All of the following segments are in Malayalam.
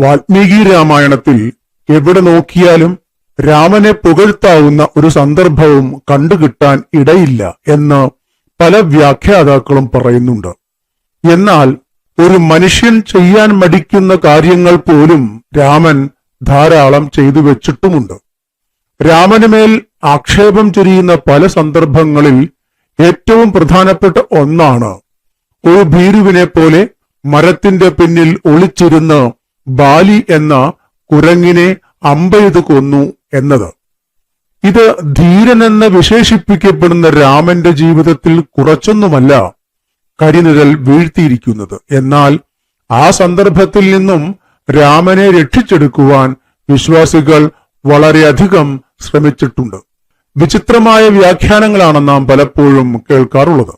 വാൽമീകി രാമായണത്തിൽ എവിടെ നോക്കിയാലും രാമനെ പുകഴ്ത്താവുന്ന ഒരു സന്ദർഭവും കണ്ടുകിട്ടാൻ ഇടയില്ല എന്ന് പല വ്യാഖ്യാതാക്കളും പറയുന്നുണ്ട്. എന്നാൽ ഒരു മനുഷ്യൻ ചെയ്യാൻ മടിക്കുന്ന കാര്യങ്ങൾ പോലും രാമൻ ധാരാളം ചെയ്തു വെച്ചിട്ടുമുണ്ട്. രാമനുമേൽ ആക്ഷേപം ചൊരിയുന്ന പല സന്ദർഭങ്ങളിൽ ഏറ്റവും പ്രധാനപ്പെട്ട ഒന്നാണ് ഒരു ഭീരുവിനെ പോലെ മരത്തിന്റെ പിന്നിൽ ഒളിച്ചിരുന്ന് ബാലി എന്ന കുരങ്ങിനെ അമ്പെയ്ത് കൊന്നു എന്നത്. ഇത് ധീരനെന്ന് വിശേഷിപ്പിക്കപ്പെടുന്ന രാമന്റെ ജീവിതത്തിൽ കുറച്ചൊന്നുമല്ല കരിനിഴൽ വീഴ്ത്തിയിരിക്കുന്നത്. എന്നാൽ ആ സന്ദർഭത്തിൽ നിന്നും രാമനെ രക്ഷിച്ചെടുക്കുവാൻ വിശ്വാസികൾ വളരെയധികം ശ്രമിച്ചിട്ടുണ്ട്. വിചിത്രമായ വ്യാഖ്യാനങ്ങളാണ് നാം പലപ്പോഴും കേൾക്കാറുള്ളത്.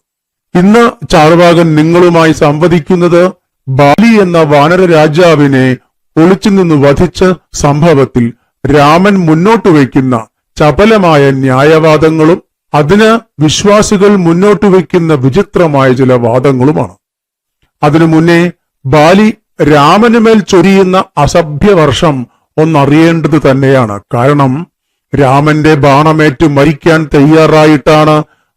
ഇന്ന് ചാർവാകൻ നിങ്ങളുമായി സംവദിക്കുന്നത് ബാലി എന്ന വാനര രാജാവിനെ ഒളിച്ചു നിന്ന് വധിച്ച സംഭവത്തിൽ രാമൻ മുന്നോട്ട് വയ്ക്കുന്ന ചപലമായ ന്യായവാദങ്ങളും അതിന് വിശ്വാസികൾ മുന്നോട്ട് വയ്ക്കുന്ന വിചിത്രമായ ചില വാദങ്ങളുമാണ്. അതിനു മുന്നേ ബാലി രാമന് മേൽ ചൊരിയുന്ന അസഭ്യവർഷം ഒന്നറിയേണ്ടത് തന്നെയാണ്. കാരണം രാമന്റെ ബാണമേറ്റ് മരിക്കാൻ തയ്യാറായിട്ടാണ്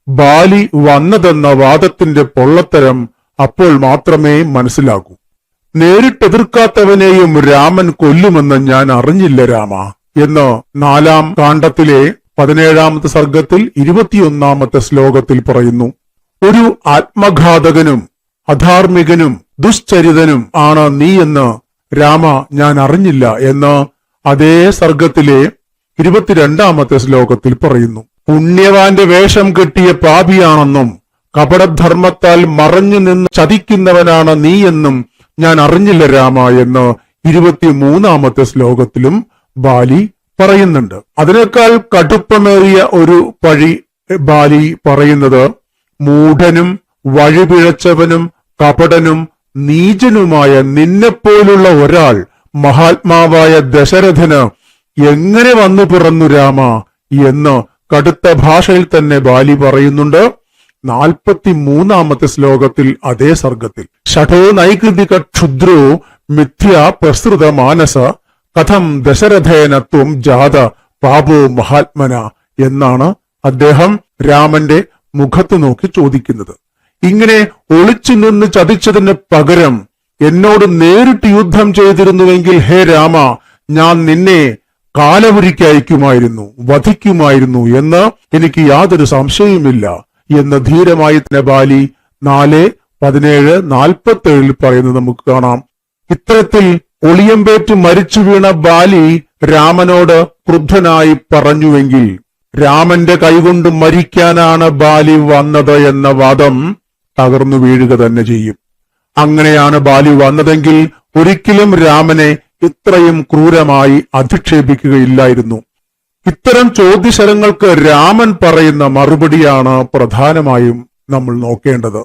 ബാലി വന്നതെന്ന വാദത്തിന്റെ പൊള്ളത്തരം അപ്പോൾ മാത്രമേ മനസ്സിലാകൂ. നേരിട്ടെതിർക്കാത്തവനെയും രാമൻ കൊല്ലുമെന്ന് ഞാൻ അറിഞ്ഞില്ല രാമ എന്ന് നാലാം കാണ്ഡത്തിലെ പതിനേഴാമത്തെ സർഗത്തിൽ ഇരുപത്തിയൊന്നാമത്തെ ശ്ലോകത്തിൽ പറയുന്നു. ഒരു ആത്മഘാതകനും അധാർമികനും ദുശ്ചരിതനും ആണ് നീ എന്ന് രാമ ഞാൻ അറിഞ്ഞില്ല എന്ന് അതേ സർഗത്തിലെ ഇരുപത്തിരണ്ടാമത്തെ ശ്ലോകത്തിൽ പറയുന്നു. പുണ്യവാന്റെ വേഷം കെട്ടിയ പാപിയാണെന്നും കപടധർമ്മത്താൽ മറഞ്ഞു നിന്ന് ചതിക്കുന്നവനാണ് നീ എന്നും ഞാൻ അറിഞ്ഞില്ല രാമ എന്ന് ഇരുപത്തിമൂന്നാമത്തെ ശ്ലോകത്തിലും ബാലി പറയുന്നുണ്ട്. അതിനേക്കാൾ കടുപ്പമേറിയ ഒരു പഴി ബാലി പറയുന്നത് മൂഢനും വഴിപിഴച്ചവനും കപടനും നീചനുമായ നിന്നെപ്പോലുള്ള ഒരാൾ മഹാത്മാവായ ദശരഥന് എങ്ങനെ വന്നു പിറന്നു രാമ എന്ന് കടുത്ത ഭാഷയിൽ തന്നെ ബാലി പറയുന്നുണ്ട്. നാൽപ്പത്തി മൂന്നാമത്തെ ശ്ലോകത്തിൽ അതേ സർഗത്തിൽ. ഷഠോ നൈകൃതിക ക്ഷുദ്രോ മിഥ്യ പ്രസൃത മാനസ കഥം ദശരഥേന ത്വം ജാത പാപോ മഹാത്മന എന്നാണ് അദ്ദേഹം രാമന്റെ മുഖത്ത് നോക്കി ചോദിക്കുന്നത്. ഇങ്ങനെ ഒളിച്ചു നിന്ന് ചതിച്ചതിന് പകരം എന്നോട് നേരിട്ട് യുദ്ധം ചെയ്തിരുന്നുവെങ്കിൽ ഹേ രാമ ഞാൻ നിന്നെ കാലപുരിക്കയക്കുമായിരുന്നു വധിക്കുമായിരുന്നു എന്ന് എനിക്ക് യാതൊരു സംശയവുമില്ല. എന്ന് ധീരമായി തന്നെ ബാലി നാല് പതിനേഴ് നാൽപ്പത്തി ഏഴിൽ പറയുന്നത് നമുക്ക് കാണാം. ഇത്തരത്തിൽ ഒളിയമ്പേറ്റ് മരിച്ചു വീണ ബാലി രാമനോട് ക്രുദ്ധനായി പറഞ്ഞുവെങ്കിൽ രാമന്റെ കൈകൊണ്ട് മരിക്കാനാണ് ബാലി വന്നത് എന്ന വാദം തകർന്നു വീഴുക തന്നെ ചെയ്യും. അങ്ങനെയാണ് ബാലി വന്നതെങ്കിൽ ഒരിക്കലും രാമനെ ഇത്രയും ക്രൂരമായി അധിക്ഷേപിക്കുകയില്ലായിരുന്നു. ഇത്തരം ചോദ്യശരങ്ങൾക്ക് രാമൻ പറയുന്ന മറുപടിയാണ് പ്രധാനമായും നമ്മൾ നോക്കേണ്ടത്.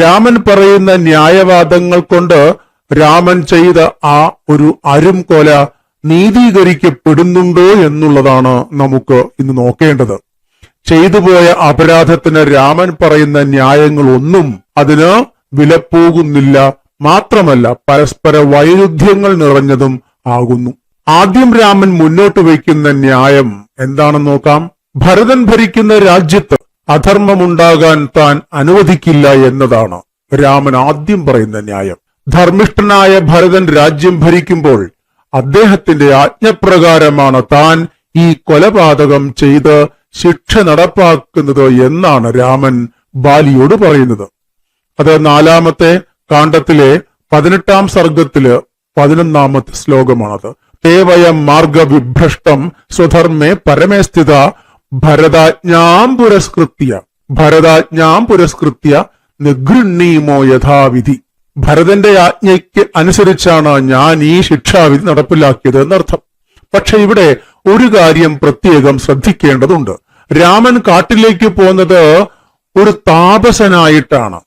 രാമൻ പറയുന്ന ന്യായവാദങ്ങൾ കൊണ്ട് രാമൻ ചെയ്ത ആ ഒരു അരും കൊല നീതീകരിക്കപ്പെടുന്നുണ്ടോ എന്നുള്ളതാണ് നമുക്ക് ഇന്ന് നോക്കേണ്ടത്. ചെയ്തുപോയ അപരാധത്തിന് രാമൻ പറയുന്ന ന്യായങ്ങളൊന്നും അതിന് വിലപ്പോകുന്നില്ല. മാത്രമല്ല പരസ്പര വൈരുദ്ധ്യങ്ങൾ നിറഞ്ഞതും ആകുന്നു. ആദ്യം രാമൻ മുന്നോട്ട് വയ്ക്കുന്ന ന്യായം എന്താണെന്ന് നോക്കാം. ഭരതൻ ഭരിക്കുന്ന രാജ്യത്ത് അധർമ്മമുണ്ടാകാൻ താൻ അനുവദിക്കില്ല എന്നതാണ് രാമൻ ആദ്യം പറയുന്ന ന്യായം. ധർമ്മിഷ്ഠനായ ഭരതൻ രാജ്യം ഭരിക്കുമ്പോൾ അദ്ദേഹത്തിന്റെ ആജ്ഞപ്രകാരമാണ് താൻ ഈ കൊലപാതകം ചെയ്ത് ശിക്ഷ നടപ്പാക്കുന്നത് എന്നാണ് രാമൻ ബാലിയോട് പറയുന്നത്. അത് നാലാമത്തെ കാണ്ഡത്തിലെ പതിനെട്ടാം സർഗത്തിൽ പതിനൊന്നാമത്തെ ശ്ലോകമാണത്. തേവയം മാർഗവിഭ്രഷ്ടം സ്വധർമ്മേ പരമേസ്ഥിത ഭരതാജ്ഞാം പുരസ്കൃത്യ ഭരതാജ്ഞാം പുരസ്കൃത്യ നിഗൃണ്ണീമോ യഥാവിധി. ഭരതന്റെ ആജ്ഞയ്ക്ക് അനുസരിച്ചാണ് ഞാൻ ഈ ശിക്ഷാവിധി നടപ്പിലാക്കിയത് എന്നർത്ഥം. പക്ഷെ ഇവിടെ ഒരു കാര്യം പ്രത്യേകം ശ്രദ്ധിക്കേണ്ടതുണ്ട്. രാമൻ കാട്ടിലേക്ക് പോകുന്നത് ഒരു താപസനായിട്ടാണ്.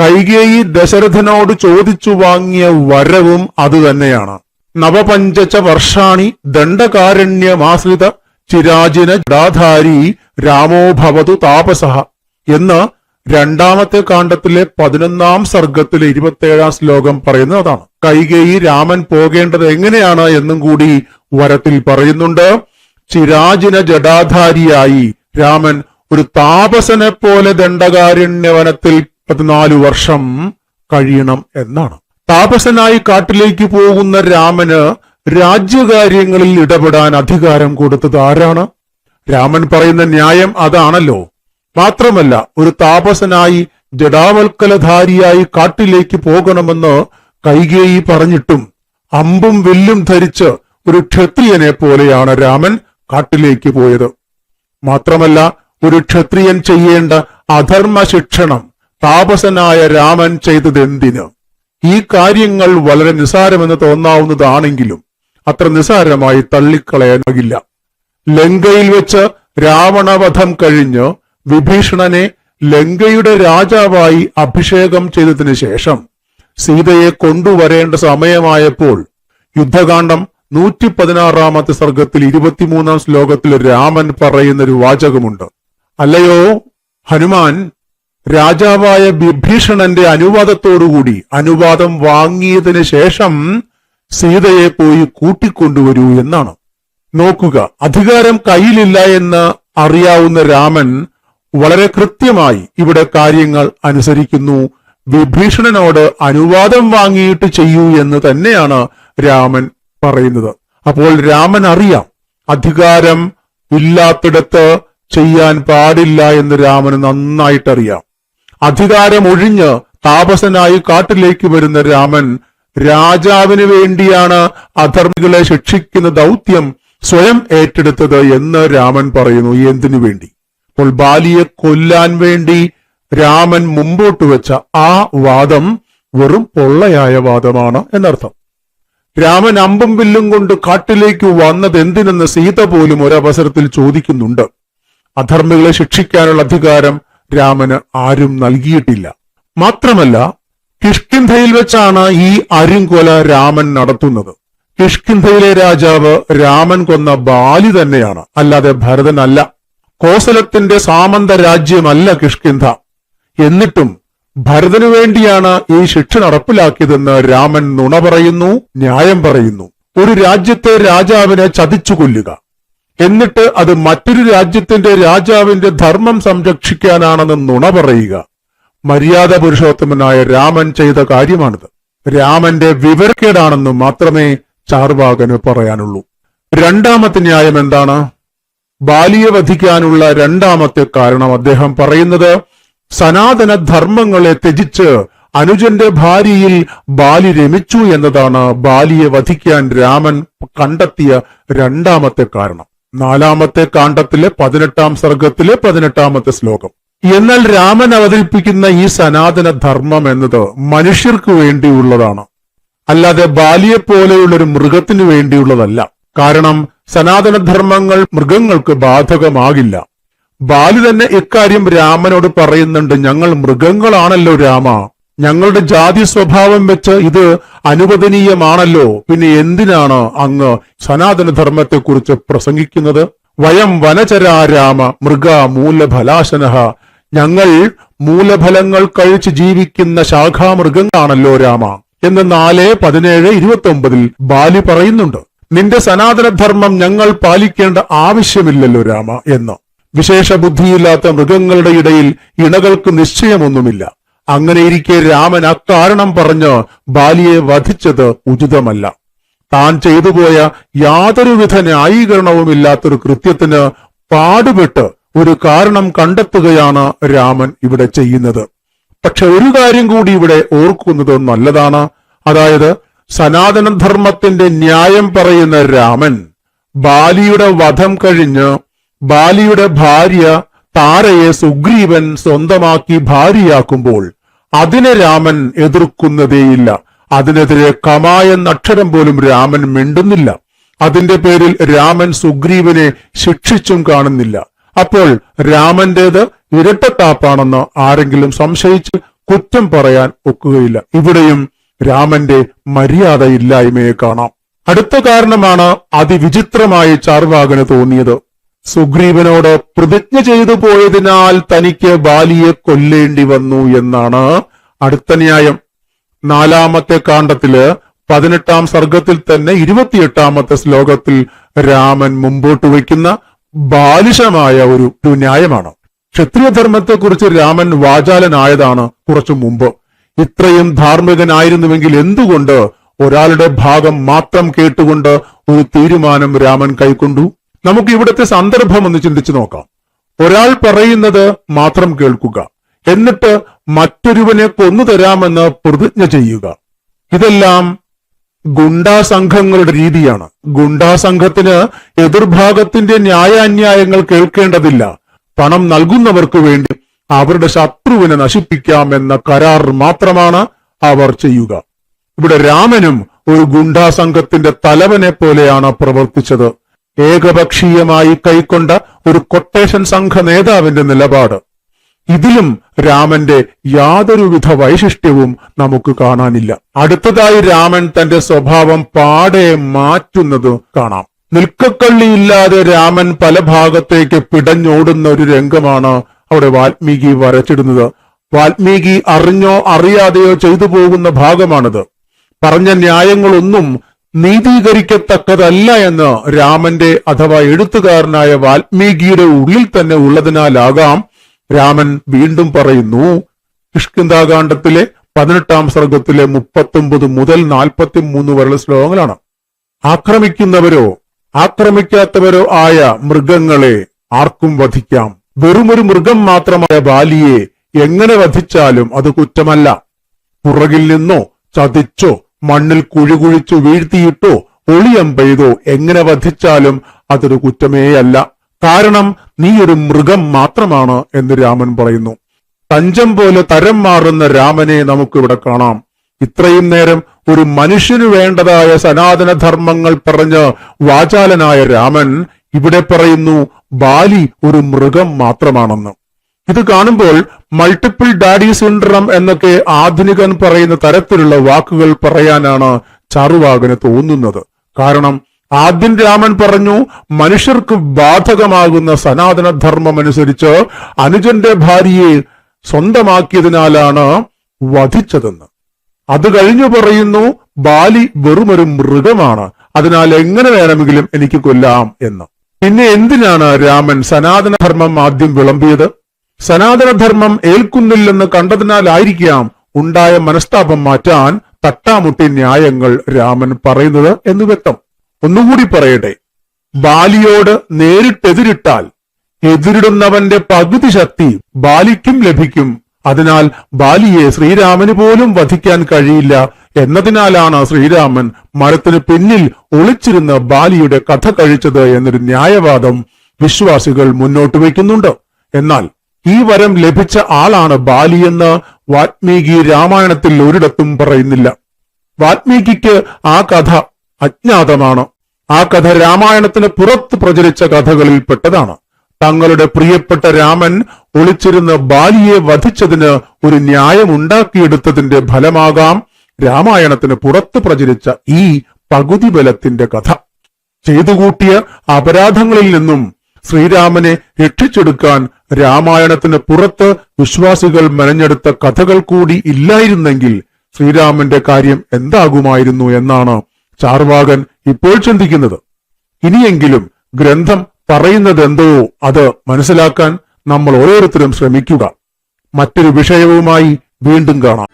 കൈകേയി ദശരഥനോട് ചോദിച്ചു വാങ്ങിയ വരവും അതുതന്നെയാണ്. നവപഞ്ചച വർഷാണി ദണ്ഡകാരണ്യമാശ്രിത ചിരാജിന ജടാധാരി രാമോ ഭവതു താപസ എന്ന് രണ്ടാമത്തെ കാണ്ഡത്തിലെ പതിനൊന്നാം സർഗത്തിലെ ഇരുപത്തേഴാം ശ്ലോകം പറയുന്നത് അതാണ്. കൈകേയി രാമൻ പോകേണ്ടത് എങ്ങനെയാണ് എന്നും കൂടി വരത്തിൽ പറയുന്നുണ്ട്. ചിരാജിന ജടാധാരിയായി രാമൻ ഒരു താപസനെ പോലെ ദണ്ഡകാരുണ്യവനത്തിൽ പതിനാലു വർഷം കഴിയണം എന്നാണ്. താപസനായി കാട്ടിലേക്ക് പോകുന്ന രാമന് രാജ്യകാര്യങ്ങളിൽ ഇടപെടാൻ അധികാരം കൊടുത്തത് ആരാണ്? രാമൻ പറയുന്ന ന്യായം അതാണല്ലോ. മാത്രമല്ല ഒരു താപസനായി ജഡാവൽക്കലധാരിയായി കാട്ടിലേക്ക് പോകണമെന്ന് കൈകേയി പറഞ്ഞിട്ടും അമ്പും വില്ലും ധരിച്ച് ഒരു ക്ഷത്രിയനെ പോലെയാണ് രാമൻ കാട്ടിലേക്ക് പോയത്. മാത്രമല്ല ഒരു ക്ഷത്രിയൻ ചെയ്യേണ്ട അധർമ്മ ശിക്ഷണം താപസനായ രാമൻ ചെയ്തത് എന്തിന് ഈ കാര്യങ്ങൾ വളരെ നിസാരമെന്ന് തോന്നാവുന്നതാണെങ്കിലും അത്ര നിസാരമായി തള്ളിക്കളയാനാകില്ല. ലങ്കയിൽ വെച്ച് രാവണവധം കഴിഞ്ഞ് വിഭീഷണനെ ലങ്കയുടെ രാജാവായി അഭിഷേകം ചെയ്തതിനു ശേഷം സീതയെ കൊണ്ടുവരേണ്ട സമയമായപ്പോൾ യുദ്ധകാന്ഡം നൂറ്റി പതിനാറാമത്തെ സർഗത്തിൽ ഇരുപത്തിമൂന്നാം ശ്ലോകത്തിൽ രാമൻ പറയുന്ന ഒരു വാചകമുണ്ട്. അല്ലയോ ഹനുമാൻ രാജാവായ വിഭീഷണന്റെ അനുവാദത്തോടുകൂടി അനുവാദം വാങ്ങിയതിന് ശേഷം സീതയെ പോയി കൂട്ടിക്കൊണ്ടുവരൂ എന്നാണ്. നോക്കുക അധികാരം കയ്യിലില്ല എന്ന് അറിയാവുന്ന രാമൻ വളരെ കൃത്യമായി ഇവിടെ കാര്യങ്ങൾ അനുസരിക്കുന്നു. വിഭീഷണനോട് അനുവാദം വാങ്ങിയിട്ട് ചെയ്യൂ എന്ന് തന്നെയാണ് രാമൻ പറയുന്നത്. അപ്പോൾ രാമൻ അറിയാം അധികാരം ഇല്ലാത്തിടത്ത് ചെയ്യാൻ പാടില്ല എന്ന് രാമന് നന്നായിട്ടറിയാം. അധികാരം ഒഴിഞ്ഞ് താപസനായി കാട്ടിലേക്ക് വരുന്ന രാമൻ രാജാവിന് വേണ്ടിയാണ് അധർമ്മികളെ ശിക്ഷിക്കുന്ന ദൗത്യം സ്വയം ഏറ്റെടുത്തത് എന്ന് രാമൻ പറയുന്നു. എന്തിനു വേണ്ടി? അപ്പോൾ ബാലിയെ കൊല്ലാൻ വേണ്ടി രാമൻ മുമ്പോട്ട് വെച്ച ആ വാദം വെറും പൊള്ളയായ വാദമാണ് എന്നർത്ഥം. രാമൻ അമ്പും വില്ലും കൊണ്ട് കാട്ടിലേക്ക് വന്നത് എന്തിനെന്ന് സീത പോലും ഒരവസരത്തിൽ ചോദിക്കുന്നുണ്ട്. അധർമ്മികളെ ശിക്ഷിക്കാനുള്ള അധികാരം രാമന് ആരും നൽകിയിട്ടില്ല. മാത്രമല്ല കിഷ്കിന്ധയിൽ വെച്ചാണ് ഈ അരിങ്കൊല രാമൻ നടത്തുന്നത്. കിഷ്കിന്ധയിലെ രാജാവ് രാമൻ കൊന്ന ബാലി തന്നെയാണ്. അല്ലാതെ ഭരതനല്ല. കോസലത്തിന്റെ സാമന്ത രാജ്യമല്ല കിഷ്കിന്ധ. എന്നിട്ടും ഭരതനു വേണ്ടിയാണ് ഈ ശിക്ഷ നടപ്പിലാക്കിയതെന്ന് രാമൻ നുണ പറയുന്നു ന്യായം പറയുന്നു. ഒരു രാജ്യത്തെ രാജാവിനെ ചതിച്ചു കൊല്ലുക. എന്നിട്ട് അത് മറ്റൊരു രാജ്യത്തിന്റെ രാജാവിന്റെ ധർമ്മം സംരക്ഷിക്കാനാണെന്ന് നുണ പറയുക. മര്യാദ പുരുഷോത്തമനായ രാമൻ ചെയ്ത കാര്യമാണിത്. രാമന്റെ വിവരക്കേടാണെന്ന് മാത്രമേ ചാർവാകന് പറയാനുള്ളൂ. രണ്ടാമത്തെ ന്യായം എന്താണ്? ബാലിയെ വധിക്കാനുള്ള രണ്ടാമത്തെ കാരണം അദ്ദേഹം പറയുന്നത് സനാതന ധർമ്മങ്ങളെ ത്യജിച്ച് അനുജന്റെ ഭാര്യയിൽ ബാലി രമിച്ചു എന്നതാണ് ബാലിയെ വധിക്കാൻ രാമൻ കണ്ടെത്തിയ രണ്ടാമത്തെ കാരണം. നാലാമത്തെ കാണ്ഡത്തിലെ പതിനെട്ടാം സർഗത്തിലെ പതിനെട്ടാമത്തെ ശ്ലോകം. എന്നാൽ രാമൻ അവതരിപ്പിക്കുന്ന ഈ സനാതന ധർമ്മം എന്നത് മനുഷ്യർക്ക് വേണ്ടിയുള്ളതാണ്. അല്ലാതെ ബാലിയെ പോലെയുള്ള ഒരു മൃഗത്തിന് വേണ്ടിയുള്ളതല്ല. കാരണം സനാതനധർമ്മങ്ങൾ മൃഗങ്ങൾക്ക് ബാധകമാകില്ല. ബാലി തന്നെ ഇക്കാര്യം രാമനോട് പറയുന്നുണ്ട് ഞങ്ങൾ മൃഗങ്ങളാണല്ലോ രാമ. ഞങ്ങളുടെ ജാതി സ്വഭാവം വെച്ച് ഇത് അനുവദനീയമാണല്ലോ. പിന്നെ എന്തിനാണ് അങ്ങ് സനാതനധർമ്മത്തെക്കുറിച്ച് പ്രസംഗിക്കുന്നത്? വയം വനചരാരാമ മൃഗ മൂലഫലാശനഹ. ഞങ്ങൾ മൂലഫലങ്ങൾ കഴിച്ച് ജീവിക്കുന്ന ശാഖാമൃഗങ്ങളാണല്ലോ രാമ. എന്ന് നാല് പതിനേഴ് ഇരുപത്തി ഒമ്പതിൽ ബാലി പറയുന്നുണ്ട്. നിന്റെ സനാതനധർമ്മം ഞങ്ങൾ പാലിക്കേണ്ട ആവശ്യമില്ലല്ലോ രാമ എന്ന്. വിശേഷ ബുദ്ധിയില്ലാത്ത മൃഗങ്ങളുടെ ഇടയിൽ ഇണകൾക്ക് നിശ്ചയമൊന്നുമില്ല. അങ്ങനെയിരിക്കെ രാമൻ അക്കാരണം പറഞ്ഞ് ബാലിയെ വധിച്ചത് ഉചിതമല്ല. താൻ ചെയ്തുപോയ യാതൊരുവിധ ന്യായീകരണവുമില്ലാത്തൊരു കൃത്യത്തിന് പാടുപെട്ട് ഒരു കാരണം കണ്ടെത്തുകയാണ് രാമൻ ഇവിടെ ചെയ്യുന്നത്. പക്ഷെ ഒരു കാര്യം കൂടി ഇവിടെ ഓർക്കുന്നത് നല്ലതാണ്. അതായത് സനാതനധർമ്മത്തിന്റെ ന്യായം പറയുന്ന രാമൻ ബാലിയുടെ വധം കഴിഞ്ഞ് ബാലിയുടെ ഭാര്യ താരയെ സുഗ്രീവൻ സ്വന്തമാക്കി ഭാര്യയാക്കുമ്പോൾ അതിനെ രാമൻ എതിർക്കുന്നതേയില്ല. അതിനെതിരെ കമ എന്ന അക്ഷരം പോലും രാമൻ മിണ്ടുന്നില്ല. അതിന്റെ പേരിൽ രാമൻ സുഗ്രീവനെ ശിക്ഷിച്ചും കാണുന്നില്ല. അപ്പോൾ രാമന്റേത് ഇരട്ടത്താപ്പാണെന്ന് ആരെങ്കിലും സംശയിച്ച് കുറ്റം പറയാൻ ഒക്കുകയില്ല. ഇവിടെയും രാമന്റെ മര്യാദയില്ലായ്മയെ കാണാം. അടുത്ത കാരണമാണ് അതിവിചിത്രമായി ചാർവാകന് തോന്നിയത്. സുഗ്രീവനോട് പ്രതിജ്ഞ ചെയ്തു പോയതിനാൽ തനിക്ക് ബാലിയെ കൊല്ലേണ്ടി വന്നു എന്നാണ് അടുത്ത ന്യായം. നാലാമത്തെ കാണ്ഡത്തിൽ പതിനെട്ടാം സർഗത്തിൽ തന്നെ ഇരുപത്തിയെട്ടാമത്തെ ശ്ലോകത്തിൽ രാമൻ മുമ്പോട്ട് വയ്ക്കുന്ന ബാലിഷമായ ഒരു ഒരു ന്യായമാണ്. ക്ഷത്രിയധർമ്മത്തെക്കുറിച്ച് രാമൻ വാചാലനായതാണ് കുറച്ചു മുമ്പ്. ഇത്രയും ധാർമ്മികനായിരുന്നുവെങ്കിൽ എന്തുകൊണ്ട് ഒരാളുടെ ഭാഗം മാത്രം കേട്ടുകൊണ്ട് ഒരു തീരുമാനം രാമൻ കൈക്കൊണ്ടു? നമുക്ക് ഇവിടുത്തെ സന്ദർഭം ഒന്ന് ചിന്തിച്ചു നോക്കാം. ഒരാൾ പറയുന്നത് മാത്രം കേൾക്കുക. എന്നിട്ട് മറ്റൊരുവനെ കൊന്നു തരാമെന്ന് പ്രതിജ്ഞ ചെയ്യുക. ഇതെല്ലാം ഗുണ്ടാ സംഘങ്ങളുടെ രീതിയാണ്. ഗുണ്ടാ സംഘത്തിന് എതിർഭാഗത്തിന്റെ ന്യായാന്യായങ്ങൾ കേൾക്കേണ്ടതില്ല. പണം നൽകുന്നവർക്ക് വേണ്ടി അവരുടെ ശത്രുവിനെ നശിപ്പിക്കാം എന്ന കരാർ മാത്രമാണ് അവർ ചെയ്യുക. ഇവിടെ രാമനും ഒരു ഗുണ്ടാ സംഘത്തിന്റെ തലവനെ പോലെയാണ് പ്രവർത്തിച്ചത്. ഏകപക്ഷീയമായി കൈക്കൊണ്ട ഒരു കൊട്ടേഷൻ സംഘ നേതാവിന്റെ നിലപാട്. ഇതിലും രാമന്റെ യാതൊരുവിധ വൈശിഷ്ട്യവും നമുക്ക് കാണാനില്ല. അടുത്തതായി രാമൻ തന്റെ സ്വഭാവം പാടെ മാറ്റുന്നത് കാണാം. നിൽക്കക്കള്ളിയില്ലാതെ രാമൻ പല ഭാഗത്തേക്ക് പിടഞ്ഞോടുന്ന ഒരു രംഗമാണ് അവിടെ വാൽമീകി വരച്ചിടുന്നത്. വാൽമീകി അറിഞ്ഞോ അറിയാതെയോ ചെയ്തു പോകുന്ന ഭാഗമാണിത്. പറഞ്ഞ ന്യായങ്ങളൊന്നും നീതീകരിക്കത്തക്കതല്ല എന്ന് രാമന്റെ അഥവാ എഴുത്തുകാരനായ വാൽമീകിയുടെ ഉള്ളിൽ തന്നെ ഉള്ളതിനാലാകാം രാമൻ വീണ്ടും പറയുന്നു. കിഷ്കിന്താകാന്ഡത്തിലെ പതിനെട്ടാം സർഗത്തിലെ മുപ്പത്തൊമ്പത് മുതൽ നാൽപ്പത്തി മൂന്ന് വരെയുള്ള ശ്ലോകങ്ങളാണ്. ആക്രമിക്കുന്നവരോ ആക്രമിക്കാത്തവരോ ആയ മൃഗങ്ങളെ ആർക്കും വധിക്കാം. വെറുമൊരു മൃഗം മാത്രമായ ബാലിയെ എങ്ങനെ വധിച്ചാലും അത് കുറ്റമല്ല. പുറകിൽ നിന്നോ ചതിച്ചോ മണ്ണിൽ കുഴികുഴിച്ചു വീഴ്ത്തിയിട്ടോ ഒളിയം പെയ്തോ എങ്ങനെ വധിച്ചാലും അതൊരു കുറ്റമേയല്ല. കാരണം നീ ഒരു മൃഗം മാത്രമാണ് എന്ന് രാമൻ പറയുന്നു. തഞ്ചം പോലെ തരം മാറുന്ന രാമനെ നമുക്കിവിടെ കാണാം. ഇത്രയും നേരം ഒരു മനുഷ്യന് വേണ്ടതായ സനാതന ധർമ്മങ്ങൾ പറഞ്ഞ് വാചാലനായ രാമൻ ഇവിടെ പറയുന്നു ബാലി ഒരു മൃഗം മാത്രമാണെന്ന്. ഇത് കാണുമ്പോൾ മൾട്ടിപ്പിൾ ഡാഡി സിൻഡ്രം എന്നൊക്കെ ആധുനികൻ പറയുന്ന തരത്തിലുള്ള വാക്കുകൾ പറയാനാണ് ചാറുവാകന് തോന്നുന്നത്. കാരണം ആദ്യം രാമൻ പറഞ്ഞു മനുഷ്യർക്ക് ബാധകമാകുന്ന സനാതന ധർമ്മം അനുസരിച്ച് അനുജന്റെ ഭാര്യയെ സ്വന്തമാക്കിയതിനാലാണ് വധിച്ചതെന്ന്. അത് കഴിഞ്ഞു പറയുന്നു ബാലി വെറുമൊരു മൃഗമാണ് അതിനാൽ എങ്ങനെ വേണമെങ്കിലും എനിക്ക് കൊല്ലാം എന്ന്. പിന്നെ എന്തിനാണ് രാമൻ സനാതന ധർമ്മം ആദ്യം വിളമ്പിയത്? സനാതനധർമ്മം ഏൽക്കുന്നില്ലെന്ന് കണ്ടതിനാലായിരിക്കാം ഉണ്ടായ മനസ്താപം മാറ്റാൻ തട്ടാമുട്ടി ന്യായങ്ങൾ രാമൻ പറയുന്നത് എന്ന് വ്യക്തം. ഒന്നുകൂടി പറയട്ടെ. ബാലിയോട് നേരിട്ടെതിരിട്ടാൽ എതിരിടുന്നവന്റെ പകുതി ശക്തി ബാലിക്കും ലഭിക്കും. അതിനാൽ ബാലിയെ ശ്രീരാമന് പോലും വധിക്കാൻ കഴിയില്ല എന്നതിനാലാണ് ശ്രീരാമൻ മരത്തിന് പിന്നിൽ ഒളിച്ചിരുന്ന ബാലിയുടെ കഥ കഴിച്ചത് എന്നൊരു ന്യായവാദം വിശ്വാസികൾ മുന്നോട്ട് വയ്ക്കുന്നുണ്ട്. എന്നാൽ ഈ വരം ലഭിച്ച ആളാണ് ബാലിയെന്ന് വാത്മീകി രാമായണത്തിൽ ഒരിടത്തും പറയുന്നില്ല. വാത്മീകിക്ക് ആ കഥ അജ്ഞാതമാണ്. ആ കഥ രാമായണത്തിന് പുറത്ത് പ്രചരിച്ച കഥകളിൽ പെട്ടതാണ്. തങ്ങളുടെ പ്രിയപ്പെട്ട രാമൻ ഒളിച്ചിരുന്ന ബാലിയെ വധിച്ചതിന് ഒരു ന്യായം ഉണ്ടാക്കിയെടുത്തതിന്റെ ഫലമാകാം രാമായണത്തിന് പുറത്ത് പ്രചരിച്ച ഈ പകുതി ബലത്തിന്റെ കഥ. ചെയ്തുകൂട്ടിയ അപരാധങ്ങളിൽ നിന്നും ശ്രീരാമനെ രക്ഷിച്ചെടുക്കാൻ രാമായണത്തിന് പുറത്ത് വിശ്വാസികൾ മെനഞ്ഞെടുത്ത കഥകൾ കൂടി ഇല്ലായിരുന്നെങ്കിൽ ശ്രീരാമന്റെ കാര്യം എന്താകുമായിരുന്നു എന്നാണ് ചാർവാകൻ ഇപ്പോൾ ചിന്തിക്കുന്നത്. ഇനിയെങ്കിലും ഗ്രന്ഥം പറയുന്നതെന്തോ അത് മനസ്സിലാക്കാൻ നമ്മൾ ഓരോരുത്തരും ശ്രമിക്കുക. മറ്റൊരു വിഷയവുമായി വീണ്ടും കാണാം.